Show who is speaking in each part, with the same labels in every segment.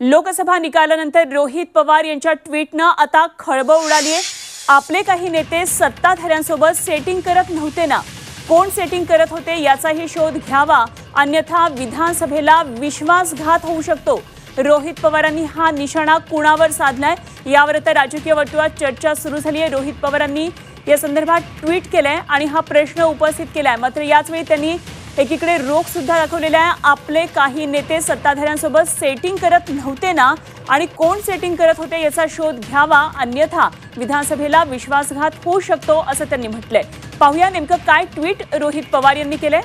Speaker 1: लोकसभा निकालानंतर रोहित पवार यांच्या ट्विटनं आता खळबळ उडाली आहे आपले काही नेते सत्ताधाऱ्यांसोबत सेटिंग करत नव्हते ना. कोण सेटिंग करत होते याचाही शोध घ्यावा. अन्यथा विधानसभेला विश्वासघात होऊ शकतो. रोहित पवारांनी हा निशाणा कुणावर साधलाय? यावर आता राजकीय वर्तुळात चर्चा सुरू झाली आहे रोहित पवारांनी या संदर्भात ट्विट केलंय आणि हा प्रश्न उपस्थित केलाय. मात्र याचवेळी त्यांनी एकीकडे रोख सुद्धा दाखवलेला आहे. आपले काही नेते सत्ताधाऱ्यांसोबत सेटिंग करत नव्हते ना? आणि कोण सेटिंग करत होते याचा शोध घ्यावा? अन्यथा विधानसभेला विश्वासघात होऊ शकतो असं त्यांनी म्हटलंय. पाहूया नेमकं काय ट्विट रोहित पवार यांनी केलंय.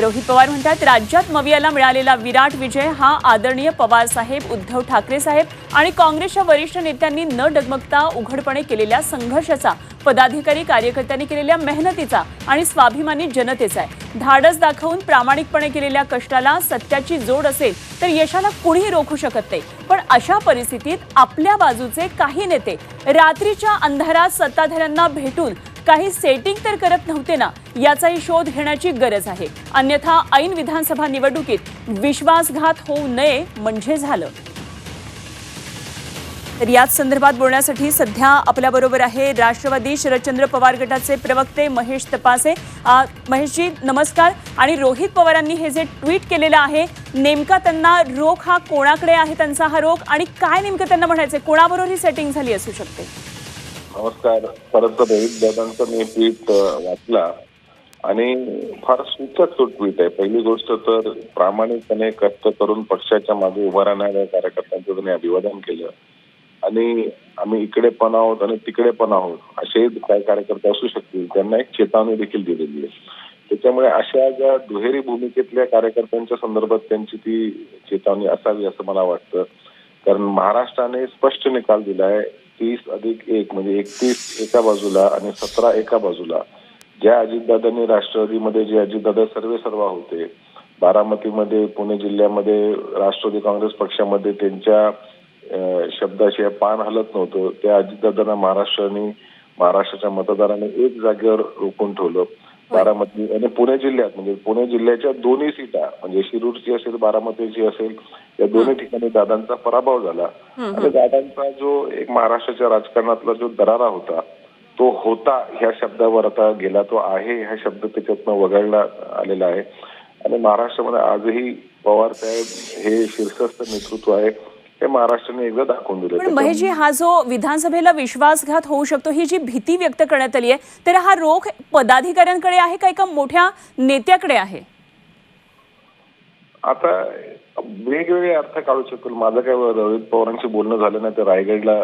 Speaker 1: रोहित पवार म्हणतात राज्यात मवियाला मिळालेला विराट विजय हा आदरणीय पवार साहेब उद्धव ठाकरे साहेब आणि काँग्रेसच्या वरिष्ठ नेत्यांनी न डगमगता उघडपणे केलेल्या संघर्षाचा पदाधिकारी कार्यकर्त्यांनी केलेल्या मेहनतीचा आणि स्वाभिमानी जनतेचा आहे. धाडस दाखवून प्रामाणिकपणे केलेल्या कष्टाला सत्याची जोड असेल तर यशाला कुणीही रोखू शकत नाही. पण अशा परिस्थितीत आपल्या बाजूचे काही नेते रात्रीच्या अंधारात सत्ताधाऱ्यांना भेटून काही सेटिंग तर करत नव्हते ना याचाही शोध घेण्याची गरज आहे. अन्यथा ऐन विधानसभा निवडणुकीत विश्वासघात होऊ नये म्हणजे झालं. तर याच संदर्भात बोलण्यासाठी सध्या आपल्याबरोबर आहे राष्ट्रवादी शरदचंद्र पवार गटाचे प्रवक्ते महेश तपासे. महेशजी नमस्कार. आणि रोहित पवारांनी हे जे ट्विट केलेलं आहे नेमका त्यांना रोख हा कोणाकडे आहे त्यांचा हा रोख आणि काय नेमकं त्यांना म्हणायचं कोणाबरोबर ही सेटिंग झाली असू शकते?
Speaker 2: नमस्कार. परत रोहित दादांचा मी ट्विट वाचला. आणि फार सूचक तो ट्विट आहे. पहिली गोष्ट तर प्रामाणिकपणे कष्ट करून पक्षाच्या मागे उभा राहणाऱ्या कार्यकर्त्यांचं त्यांनी अभिवादन केलं. आणि आम्ही इकडे पण आहोत आणि तिकडे पण आहोत असे काही कार्यकर्ते असू शकतील त्यांना एक चेतावणी देखील दिलेली आहे. त्याच्यामुळे अशा ज्या दुहेरी भूमिकेतल्या कार्यकर्त्यांच्या संदर्भात त्यांची ती चेतावणी असावी असं मला वाटतं. कारण महाराष्ट्राने स्पष्ट निकाल दिलाय तीस अधिक एक म्हणजे एकतीस एका बाजूला आणि सतरा एका बाजूला. ज्या अजितदादांनी राष्ट्रवादीमध्ये जे अजितदादा सर्वे सर्वा होते बारामतीमध्ये पुणे जिल्ह्यामध्ये राष्ट्रवादी काँग्रेस पक्षामध्ये त्यांच्या शब्दाशिवाय पान हलत नव्हतं. त्या अजितदादांना महाराष्ट्राने महाराष्ट्राच्या मतदारांनी एक जागेवर रोखून ठेवलं. बारामती आणि पुणे जिल्ह्यात. म्हणजे पुणे जिल्ह्याच्या दोन्ही सीटा म्हणजे शिरूरची असेल बारामतीची असेल या दोन्ही ठिकाणी दादांचा पराभव झाला. आणि दादांचा जो एक महाराष्ट्राच्या राजकारणातला जो दरारा होता तो होता ह्या शब्दावर आता गेला. तो आहे ह्या शब्द त्याच्यातनं वगळला आलेला आहे. आणि महाराष्ट्रामध्ये आजही पवार साहेब हे शीर्षस्थ नेतृत्व आहे. हे महाराष्ट्राने एकदा दाखवून दिलं
Speaker 1: महेशजी हा जो विधानसभेला विश्वासघात होऊ शकतो ही जी भीती व्यक्त करण्यात आली आहे तर हा रोख पदाधिकाऱ्यांकडे आहे का एका मोठ्या नेत्याकडे आहे?
Speaker 2: आता वेगवेगळे अर्थ काढू शकतील माझं काय रोहित पवारांशी बोलणं झालं नाही तर रायगडला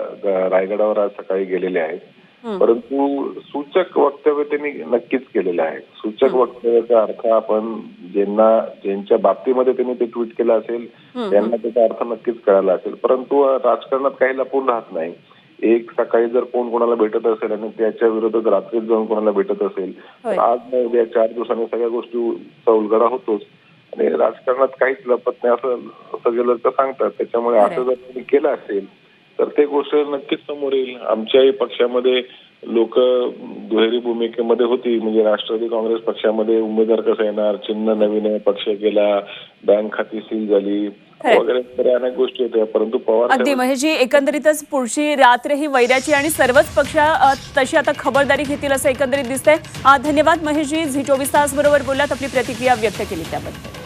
Speaker 2: रायगडावर आज सकाळी गेलेले आहेत. परंतु सूचक वक्तव्य त्यांनी नक्कीच केलेलं आहे. सूचक वक्तव्याचा अर्थ आपण ज्यांना ज्यांच्या बाबतीमध्ये त्यांनी ते ट्विट केलं असेल त्यांना त्याचा अर्थ नक्कीच कळाला असेल. परंतु राजकारणात काही लपून राहत नाही. एक सकाळी जर कोण कोणाला भेटत असेल आणि त्याच्या विरोधात रात्रीत जाऊन कोणाला भेटत असेल तर आज उद्या चार दिवसांनी सगळ्या गोष्टी उलगडा होतोच. आणि राजकारणात काहीच लपत नाही असं सगळे लोक सांगतात. त्याच्यामुळे असं जर त्यांनी केलं असेल तर ते गोष्ट नक्कीच समोर येईल. आमच्याही पक्षामध्ये लोक दुहेरी भूमिकेमध्ये होती. म्हणजे राष्ट्रवादी काँग्रेस पक्षामध्ये उमेदवार कसा येणार चिन्ह नवीन आहे पक्ष गेला बँक खाती सील झाली. वगैरे अनेक गोष्टी होत्या. परंतु पवार
Speaker 1: अगदी. महेशजी एकंदरीतच पुढची रात्र ही वैराची आणि सर्वच पक्ष तशी आता खबरदारी घेतील असं एकंदरीत दिसतंय. धन्यवाद महेशजी. झी चोवीस तास बरोबर बोललात. आपली प्रतिक्रिया व्यक्त केली त्याबद्दल.